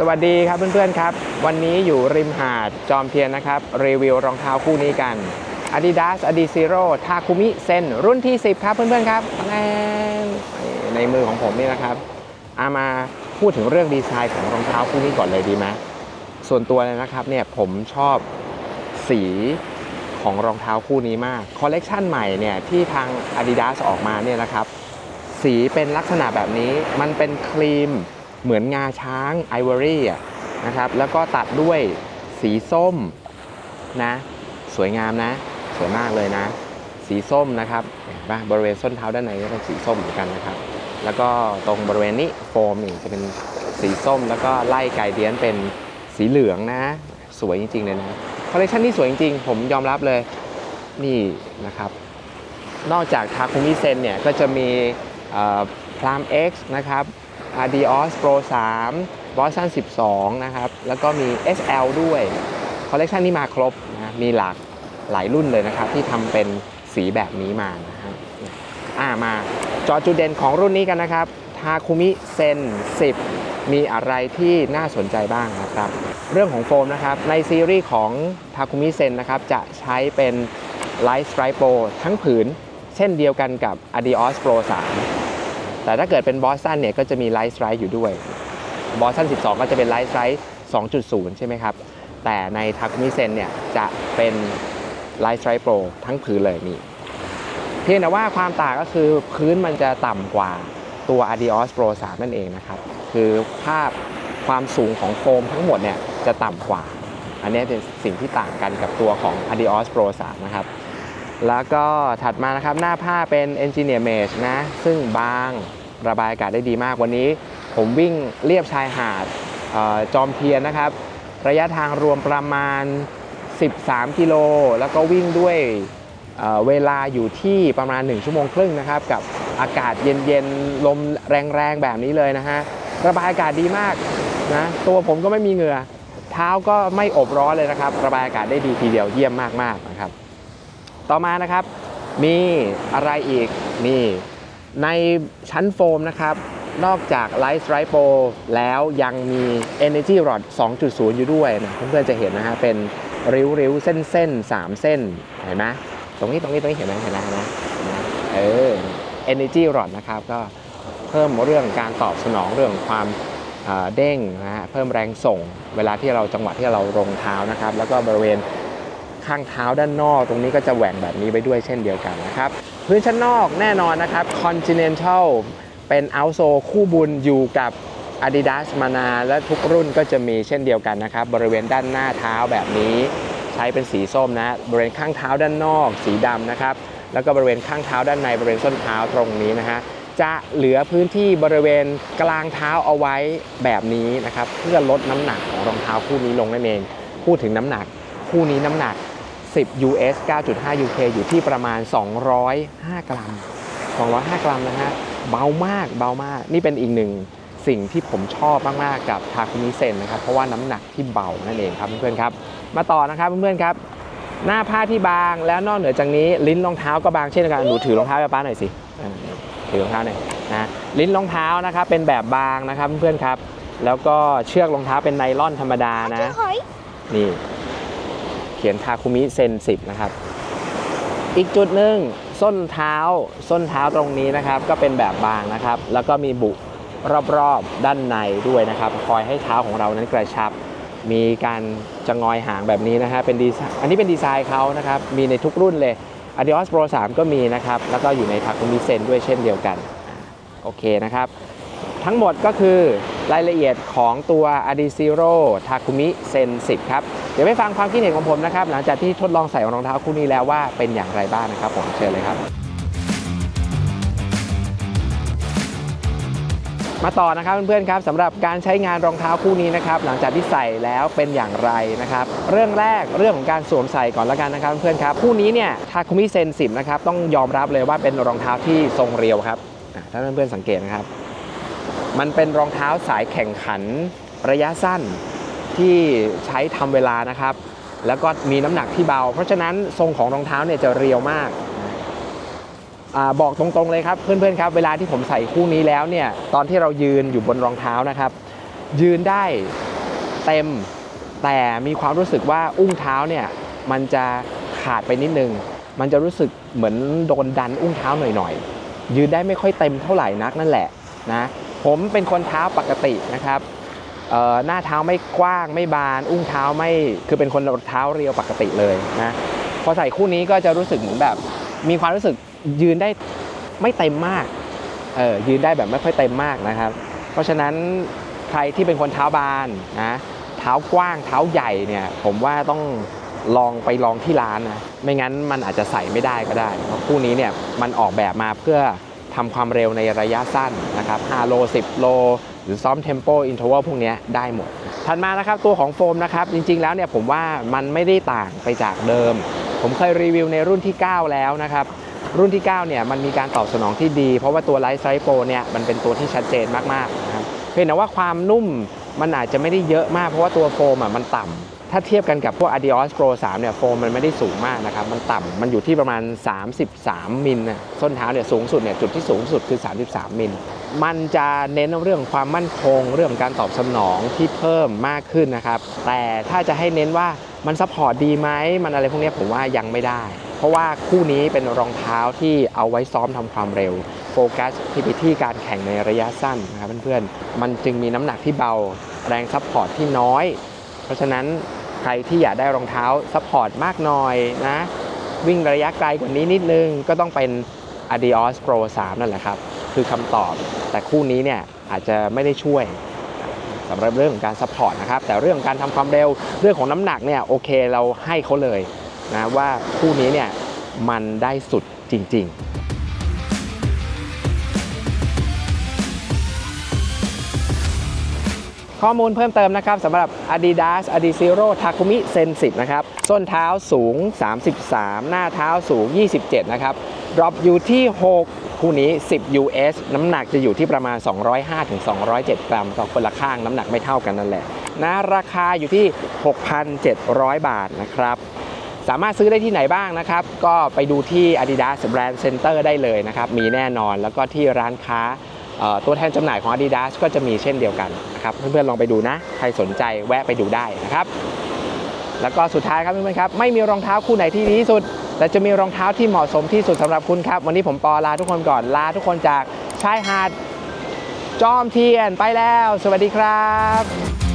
สวัสดีครับเพื่อนๆครับ วันนี้อยู่ริมหาดจอมเทียนนะครับ รีวิวรองเท้าคู่นี้กัน Adidas Adizero Takumi Sen รุ่นที่ 10 ครับเพื่อนๆครับแน่ในมือของผมนี่นะครับอามาพูดถึงเรื่องดีไซน์ของรองเท้าคู่นี้ก่อนเลยดีไหมส่วนตัวเลยนะครับเนี่ยผมชอบสีของรองเท้าคู่นี้มากคอลเลกชันใหม่เนี่ยที่ทาง Adidas ออกมาเนี่ยนะครับ สีเป็นลักษณะแบบนี้มันเป็นครีม เหมือนงาช้างไอวอรี่นะครับ แล้วก็ตัดด้วยสีส้มนะ สวยงามนะ สวยมากเลยนะ สีส้มนะครับเห็นปะบริเวณส้นเท้าด้านในก็เป็นสีส้มเหมือนกันนะครับ แล้วก็ตรงบริเวณนี้โฟมนี่จะเป็นสีส้ม แล้วก็ไล่ไกเดียนเป็นสีเหลืองนะ สวยจริง ๆ เลยนะคอลเลคชันนี้สวยจริงๆ ผมยอมรับเลยนี่นะครับ นอกจากทาคุมิเซนเนี่ยก็จะมีพราม X นะครับ Adios Pro 3 Boston 12 นะครับ แล้วก็มี SL ด้วย คอลเลกชันนี้มาครบนะมีหลากหลายรุ่นเลยนะครับ ที่ทำเป็นสีแบบนี้มานะฮะอ่ามาจอจุดเด่นของรุ่นนี้กันนะครับทาคุมิเซน10 มีอะไรที่น่าสนใจบ้างนะครับ เรื่องของโฟมนะครับ ในซีรีส์ของทาคุมิเซนนะครับ จะใช้เป็น Light Stripe Pro ทั้งผืน เช่นเดียวกันกับ Adios Pro 3 แต่ถ้าเกิดเป็น Boston เนี่ยก็จะมี Light Stripe อยู่ด้วย Boston 12 ก็จะเป็น Light Stripe 2.0 ใช่ไหมครับ แต่ใน Takumi Sen เนี่ยจะเป็น Light Stripe Pro ทั้งผืนเลยนี่เพียงแต่ว่าความต่างก็คือพื้นมันจะต่ำกว่าตัว Adios Pro 3 นั่นเองนะครับ คือภาพความสูงของโฟมทั้งหมดเนี่ยจะต่ำกว่า อันนี้เป็นสิ่งที่ต่างกันกับตัวของ Adios Pro 3 นะครับ แล้วก็ถัดมานะครับหน้าผ้าเป็น Engineer Mesh นะ ซึ่งบางระบายอากาศได้ดีมากวันนี้ ผมวิ่งเรียบชายหาดออจอมเทียนนะครับ ระยะทางรวมประมาณ 13 กิโล แล้วก็วิ่งด้วยเเวลาอยู่ที่ประมาณ 1 ชั่วโมงครึ่งนะครับ กับอากาศเย็นๆ ลมแรงๆ แบบนี้เลยนะฮะ ระบายอากาศดีมากนะ ตัวผมก็ไม่มีเหงื่อ เท้าก็ไม่อบร้อนเลยนะครับ ระบายอากาศได้ดีทีเดียวเยี่ยมมากๆนะครับ ต่อมานะครับ มีอะไรอีกนี่ในชั้นโฟมนะครับ นอกจาก Light Stripe Pro แล้วยังมี Energy Rod 2.0 อยู่ด้วยนะเพื่อนๆจะเห็นนะฮะเป็นริ้วริ้วเส้นเส้นๆสามเส้นเห็นไหมตรงนี้ตรงนี้ตรงนี้เห็นไหมเห็นไหมเห็นไหมเห็นเออ Energy Rod นะครับก็เพิ่มเรื่องการตอบสนองเรื่องความเอ่อเด้งนะฮะเพิ่มแรงส่งเวลาที่เราจังหวะที่เราลงเท้านะครับ แล้วก็บริเวณ ข้างเท้าด้านนอก ตรงนี้ก็จะแหว่งแบบนี้ไปด้วยเช่นเดียวกันนะครับ พื้นชั้นนอกแน่นอนนะครับ Continental เป็น outsole คู่บุญอยู่กับ Adidas มานานและทุกรุ่นก็จะมีเช่นเดียวกันนะครับ บริเวณด้านหน้าเท้าแบบนี้ ใช้เป็นสีส้มนะ บริเวณข้างเท้าด้านนอก สีดำนะครับ แล้วก็บริเวณข้างเท้าด้านในบริเวณส้นเท้าตรงนี้นะฮะจะเหลือพื้นที่บริเวณกลางเท้าเอาไว้แบบนี้นะครับ เพื่อลดน้ำหนักของรองเท้าคู่นี้ลงนั่นเอง พูดถึงน้ำหนัก คู่นี้น้ำหนัก 10 US 9.5 UK อยู่ที่ประมาณ 205 กรัม 205 กรัมนะฮะ เบามาก เบามาก นี่เป็นอีกหนึ่งสิ่งที่ผมชอบมาก ๆ กับทาคุมิเซนนะครับ เพราะว่าน้ำหนักที่เบา นั่นเองครับเพื่อนๆครับ มาต่อนะครับเพื่อนๆครับ หน้าผ้าที่บาง แล้วนอกเหนือจากนี้ลิ้นรองเท้าก็บางเช่นเดียวกัน หนูถือรองเท้าให้ป้าหน่อยสิอ่าถือรองเท้าหน่อยนะลิ้นรองเท้านะครับเป็นแบบบางนะครับเพื่อนๆครับ แล้วก็เชือกรองเท้าเป็นไนล่อนธรรมดานะ นี่ เขียนทาคุมิเซน10นะครับ อีกจุดหนึ่งส้นเท้าส้นเท้าตรงนี้นะครับ ก็เป็นแบบบางนะครับ แล้วก็มีบุรอบๆด้านในด้วยนะครับ คอยให้เท้าของเรานั้นกระชับ มีการจะงอยหางแบบนี้นะฮะเป็นดีส์อันนี้เป็นดีไซน์เขานะครับ มีในทุกรุ่นเลย Adios Pro 3 ก็มีนะครับ แล้วก็อยู่ในทาคุมิเซนด้วยเช่นเดียวกันโอเคนะครับ ทั้งหมดก็คือรายละเอียดของตัว Adizero Takumi Sen 10 ครับ เดี๋ยวไปฟังความคิดเห็นของผมนะครับหลังจากที่ทดลองใส่รองเท้าคู่นี้แล้วว่าเป็นอย่างไรบ้างนะครับผมเชิญเลยครับมาต่อนะครับเพื่อนๆครับสำหรับการใช้งานรองเท้าคู่นี้นะครับหลังจากที่ใส่แล้วเป็นอย่างไรนะครับเรื่องแรกเรื่องของการสวมใส่ก่อนละกันนะครับเพื่อนๆครับคู่นี้เนี่ยทาคุมิเซน10นะครับต้องยอมรับเลยว่าเป็นรองเท้าที่ทรงเรียวครับถ้าเพื่อนๆสังเกตนะครับ มันเป็นรองเท้าสายแข่งขันระยะสั้น ที่ใช้ทำเวลานะครับ แล้วก็มีน้ำหนักที่เบา เพราะฉะนั้นทรงของรองเท้าเนี่ยจะเรียวมากอบอกตรงๆเลยครับเพื่อนๆครับ เวลาที่ผมใส่คู่นี้แล้วเนี่ยตอนที่เรายืนอยู่บนรองเท้านะครับ ยืนได้เต็มแต่มีความรู้สึกว่าอุ้งเท้าเนี่ยมันจะขาดไปนิดนึง มันจะรู้สึกเหมือนโดนดันอุ้งเท้าหน่อยๆยืนได้ไม่ค่อยเต็มเท่าไหร่นักนั่นแหละนะผมเป็นคนเท้าปกตินะครับ หน้าเท้าไม่กว้างไม่บาน อุ้งเท้าไม่คือเป็นคนเท้าเรียวปกติเลยนะพอใส่คู่นี้ก็จะรู้สึกเหมือนแบบ มีความรู้สึกยืนได้ไม่เต็มมากเออยืนได้แบบไม่ค่อยเต็มมากนะครับ เพราะฉะนั้นใครที่เป็นคนเท้าบานนะเท้ากว้างเท้าใหญ่เนี่ยผมว่าต้องลองไปลองที่ร้านนะไม่งั้นมันอาจจะใส่ไม่ได้ก็ได้เพราะคู่นี้เนี่ยมันออกแบบมาเพื่อทำความเร็วในระยะสั้นนะครับ5โล 10 โล หรือซ้อมเทมโปอินเทอร์วัลพวกนี้ได้หมด ถัดมานะครับตัวของโฟมนะครับ จริงๆแล้วเนี่ยผมว่ามันไม่ได้ต่างไปจากเดิม ผมเคยรีวิวในรุ่นที่ 9 แล้วนะครับรุ่นที่ 9 เนี่ยมันมีการตอบสนองที่ดี เพราะว่าตัวไลท์ไซโปเนี่ยมันเป็นตัวที่ชัดเจนมากๆนะครับเพียงแต่ว่าความนุ่มมันอาจจะไม่ได้เยอะมาก เพราะว่าตัวโฟมอะมันต่ำถ้าเทียบกันกับพวก Adios Pro 3 เนี่ยโฟมมันไม่ได้สูงมากนะครับ มันต่ำมันอยู่ที่ประมาณ 33 มิลนะส้นเท้าเนี่ยสูงสุดเนี่ยจุดที่สูงสุดคือ 33 มิลมันจะเน้นเรื่องความมั่นคง เรื่องการตอบสนองที่เพิ่มมากขึ้นนะครับ แต่ถ้าจะให้เน้นว่ามันซัพพอร์ตดีไหมมันอะไรพวกนี้ผมว่ายังไม่ได้ เพราะว่าคู่นี้เป็นรองเท้าที่เอาไว้ซ้อมทำความเร็ว โฟกัสที่ไปที่การแข่งในระยะสั้นนะครับเพื่อนๆ มันจึงมีน้ำหนักที่เบา แรงซัพพอร์ตที่น้อย เพราะฉะนั้นใครที่อยากได้รองเท้าซัพพอร์ตมากหน่อยนะวิ่งระยะไกลกว่านี้นิดนึงก็ต้องเป็น Adios Pro 3 นั่นแหละครับ คือคำตอบ แต่คู่นี้เนี่ยอาจจะไม่ได้ช่วยสำหรับเรื่องของการซัพพอร์ตนะครับ แต่เรื่องของการทำความเร็วเรื่องของน้ำหนักเนี่ยโอเคเราให้เขาเลยนะว่าคู่นี้เนี่ยมันได้สุดจริง ๆข้อมูลเพิ่มเติมนะครับสำหรับ Adidas Adizero Takumi Sen 10นะครับส้นเท้าสูง 33 หน้าเท้าสูง 27 นะครับดรอปอยู่ที่6 คู่นี้ 10 US น้ำหนักจะอยู่ที่ประมาณ 205-207 กรัมต่อคนละข้างน้ำหนักไม่เท่ากันนั่นแหละนะราคาอยู่ที่ 6,700 บาทนะครับสามารถซื้อได้ที่ไหนบ้างนะครับ ก็ไปดูที่ Adidas Brand Center ได้เลยนะครับ มีแน่นอนแล้วก็ที่ร้านค้าตัวแทนจำหน่ายของ Adidas ก็จะมีเช่นเดียวกันนะครับ เพื่อนๆลองไปดูนะ ใครสนใจแวะไปดูได้นะครับ แล้วก็สุดท้ายครับเพื่อนๆครับ ไม่มีรองเท้าคู่ไหนที่ดีที่สุด แต่จะมีรองเท้าที่เหมาะสมที่สุดสำหรับคุณครับ วันนี้ผมปอลาทุกคนก่อนลาทุกคนจากชายหาดจอมเทียนไปแล้ว สวัสดีครับ